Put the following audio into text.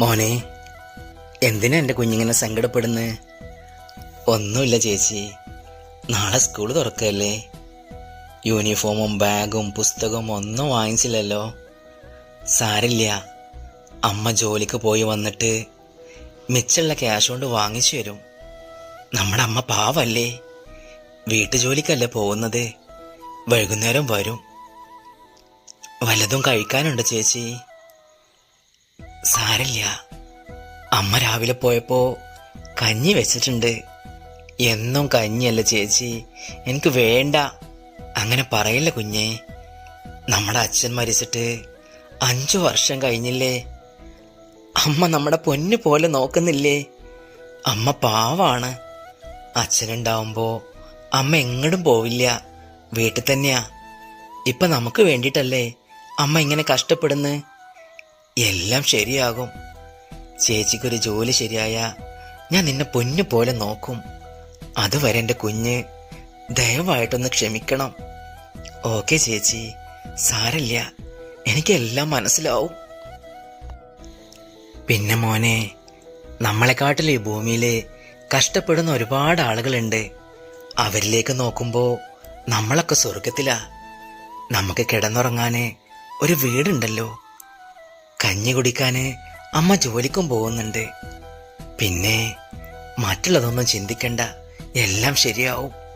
മോനെ എന്തിനാ എന്റെ കുഞ്ഞിങ്ങനെ സങ്കടപ്പെടുന്നത് ഒന്നുമില്ല ചേച്ചി. നാളെ സ്കൂൾ തുറക്കല്ലേ? യൂണിഫോമും ബാഗും പുസ്തകവും ഒന്നും വാങ്ങിച്ചില്ലല്ലോ. സാരില്ല. അമ്മ ജോലിക്ക് പോയി വന്നിട്ട് മിച്ചുള്ള ക്യാഷ് കൊണ്ട് വാങ്ങിച്ചു തരും. നമ്മുടെ അമ്മ പാവല്ലേ. വീട്ടുജോലിക്കല്ലേ പോകുന്നത്? വൈകുന്നേരം വരും. വല്ലതും കഴിക്കാനുണ്ട് ചേച്ചി? സാരില്ല. അമ്മ രാവിലെ പോയപ്പോ കഞ്ഞി വെച്ചിട്ടുണ്ട്. എന്നും കഞ്ഞിയല്ല ചേച്ചി. എനിക്ക് വേണ്ട. അങ്ങനെ പറയില്ല കുഞ്ഞെ. നമ്മുടെ അച്ഛൻ മരിച്ചിട്ട് അഞ്ചു വർഷം കഴിഞ്ഞില്ലേ? അമ്മ നമ്മുടെ പൊന്നു പോലെ നോക്കുന്നില്ലേ? അമ്മ പാവാണ്. അച്ഛനുണ്ടാവുമ്പോ അമ്മ എങ്ങോട്ടും പോവില്ല. വീട്ടിൽ തന്നെയാ. ഇപ്പൊ നമുക്ക് വേണ്ടിയിട്ടല്ലേ അമ്മ ഇങ്ങനെ കഷ്ടപ്പെടുന്നു? എല്ലാം ശരിയാകും. ചേച്ചിക്കൊരു ജോലി ശരിയായ ഞാൻ നിന്നെ പൊന്നു പോലെ നോക്കും. അതുവരെ എന്റെ കുഞ്ഞ് ദയവായിട്ടൊന്ന് ക്ഷമിക്കണം. ഓക്കെ ചേച്ചി സാരല്ല. എനിക്കെല്ലാം മനസ്സിലാവും. പിന്നെ മോനെ നമ്മളെക്കാട്ടിൽ ഈ ഭൂമിയിൽ കഷ്ടപ്പെടുന്ന ഒരുപാട് ആളുകളുണ്ട്. അവരിലേക്ക് നോക്കുമ്പോൾ നമ്മളൊക്കെ സ്വർഗത്തിലാ നമുക്ക് കിടന്നുറങ്ങാന് ഒരു വീടുണ്ടല്ലോ. കഞ്ഞി കുടിക്കാന് അമ്മ ജോലിക്കും പോകുന്നുണ്ട്. പിന്നെ മറ്റുള്ളതൊന്നും ചിന്തിക്കണ്ട. എല്ലാം ശരിയാവും.